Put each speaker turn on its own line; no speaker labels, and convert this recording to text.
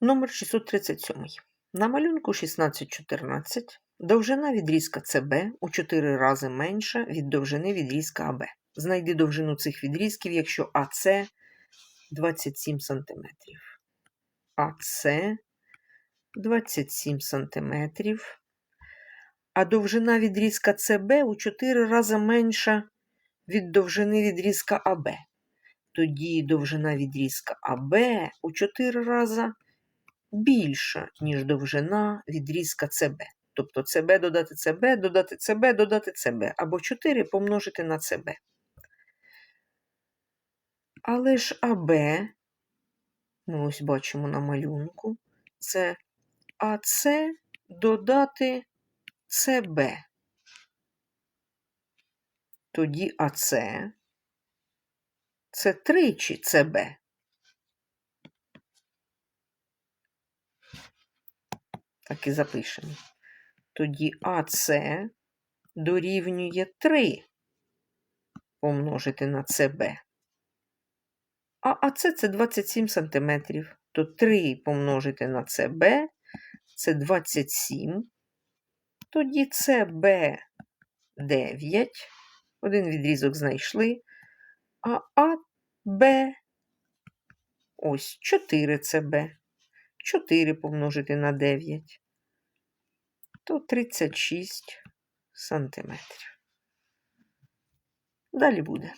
Номер 637. На малюнку 1614 довжина відрізка СБ у 4 рази менша від довжини відрізка АБ. Знайди довжину цих відрізків, якщо АС 27 см. АС 27 см. А довжина відрізка СБ у 4 рази менша від довжини відрізка АБ. Тоді довжина відрізка АБ у 4 рази більша, ніж довжина відрізка СБ. Тобто СБ додати СБ, додати СБ, додати СБ. Або 4 помножити на СБ. Але ж АБ, ми ось бачимо на малюнку, це АС додати СБ. Тоді АС це тричі СБ. Так і запишемо. Тоді АС дорівнює 3 помножити на СБ. А АС це 27 см. То 3 помножити на СБ це 27. Тоді СБ 9. Один відрізок знайшли. А Б. ось 4 Б. 4 помножити на 9. То 36 сантиметрів. Далі буде.